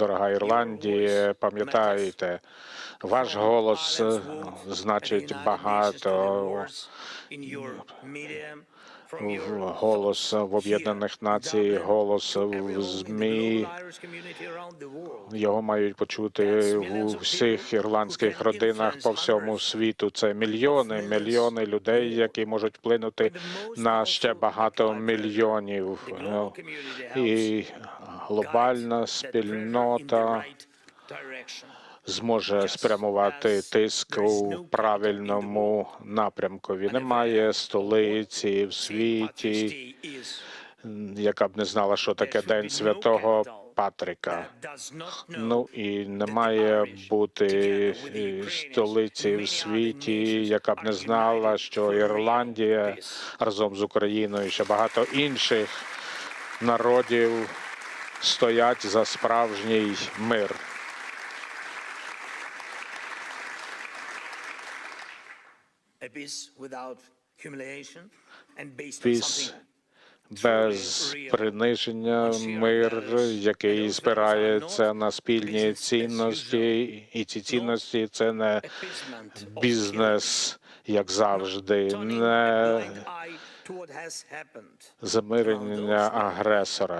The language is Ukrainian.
Дорога Ірландія, пам'ятайте, ваш голос е, значить багато. Голос в Об'єднаних Націй, голос в ЗМІ. Його мають почути у всіх ірландських родинах по всьому світу. Це мільйони, мільйони людей, які можуть вплинути на ще багато мільйонів. Ну, І глобальна спільнота зможе спрямувати тиск у правильному напрямкові. Немає столиці в світі, яка б не знала, що таке День Святого Патрика. Ну і не має бути столиці в світі, яка б не знала, що Ірландія разом з Україною і ще багато інших народів стоять за справжній мир. Піс без приниження, мир, який спирається на спільні цінності, і ці цінності це не бізнес, як завжди, не замирення агресора.